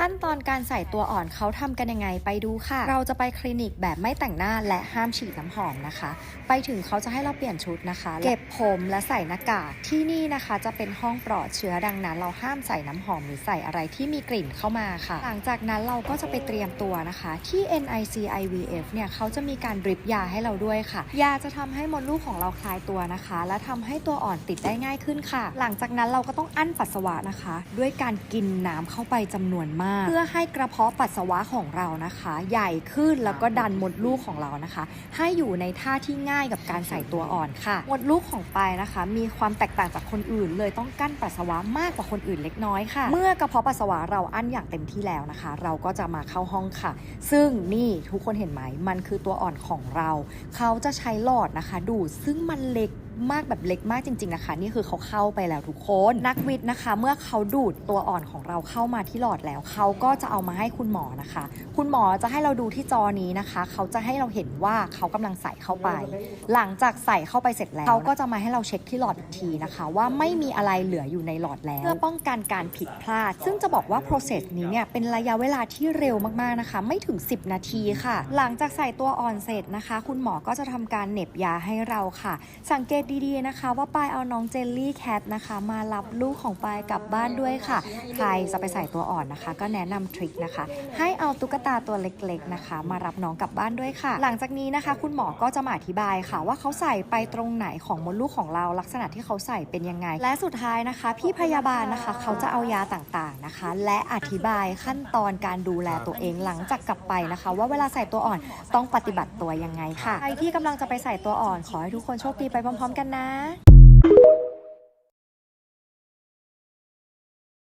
ขั้นตอนการใส่ตัวอ่อนเขาทำกันยังไงไปดูค่ะ เราจะไปคลินิกแบบไม่แต่งหน้าและห้ามฉีดน้ำหอมนะคะ ไปถึงเขาจะให้เราเปลี่ยนชุดนะคะ เก็บผมและใส่หน้ากากที่นี่นะคะ จะเป็นห้องปลอดเชื้อดังนั้น เราห้ามใส่น้ำหอมหรือใส่อะไรที่มีกลิ่นเข้ามาค่ะ หลังจากนั้นเราก็จะไปเตรียมตัวนะคะ ที่ NIC IVF เนี่ยเขาจะมีการดริปยาให้เราด้วยค่ะ ยาจะทำให้มดลูกของเราคลายตัวนะคะ และทำให้ตัวอ่อนติดได้ง่ายขึ้นค่ะ หลังจากนั้นเราก็ต้องอั้นปัสสาวะนะคะ ด้วยการกินน้ำเข้าไปจำนวนมากเพื่อให้กระเพาะปัสสาวะของเรานะคะ ใหญ่ขึ้นแล้วก็ดันมดลูกของเรานะคะ ให้อยู่ในท่าที่ง่ายกับการใส่ตัวอ่อนค่ะ มดลูกของปายนะคะ มีความแตกต่างจากคนอื่น เลยต้องกั้นปัสสาวะมากกว่าคนอื่นเล็กน้อยค่ะ เมื่อกระเพาะปัสสาวะเราอั้นอย่างเต็มที่แล้วนะคะ เราก็จะมาเข้าห้องค่ะ ซึ่งนี่ทุกคนเห็นไหมมันคือตัวอ่อนของเรา เขาจะใช้หลอดนะคะ ดูดซึ่งมันเล็ก มากแบบเล็กมากจริง ๆนะคะ นี่คือเขาเข้าไปแล้วทุกคน นักวิทย์นะคะ เมื่อเขาดูดตัวอ่อนของเราเข้ามาที่หลอดแล้ว เขาก็จะเอามาให้คุณหมอนะคะ คุณหมอจะให้เราดูที่จอนี้นะคะ เขาจะให้เราเห็นว่าเขากำลังใส่เข้าไป หลังจากใส่เข้าไปเสร็จแล้ว เขาก็จะมาให้เราเช็คที่หลอดอีกทีนะคะ ว่าไม่มีอะไรเหลืออยู่ในหลอดแล้วเพื่อป้องกันการผิดพลาด ซึ่งจะบอกว่า process นี้เนี่ยเป็นระยะเวลาที่เร็วมากๆนะคะ ไม่ถึง 10 นาทีค่ะ หลังจากใส่ตัวอ่อนเสร็จนะคะ คุณหมอก็จะทำการเหน็บยาให้เราค่ะ สังเกตดีๆนะคะ ว่าปายเอาน้องเจลลี่แคทนะคะ มารับลูกของปายกลับบ้านด้วยค่ะ ใครจะไปใส่ตัวอ่อนนะคะ ก็แนะนำทริคนะคะ ให้เอาตุ๊กตาตัวเล็กๆนะคะ มารับน้องกลับบ้านด้วยค่ะ หลังจากนี้นะคะ คุณหมอก็จะมาอธิบายค่ะ ว่าเขาใส่ไปตรงไหนของมดลูกของเราลักษณะที่เขาใส่เป็นยังไง และสุดท้ายนะคะ พี่พยาบาลนะคะ เขาจะเอายาต่างๆนะคะ และอธิบายขั้นตอนการดูแลตัวเองหลังจากกลับไปนะคะ ว่าเวลาใส่ตัวอ่อนต้องปฏิบัติตัวยังไงค่ะใครที่กำลังจะไปใส่ตัวอ่อนขอให้ทุกคนโชคดีไปพร้อมๆกันนะ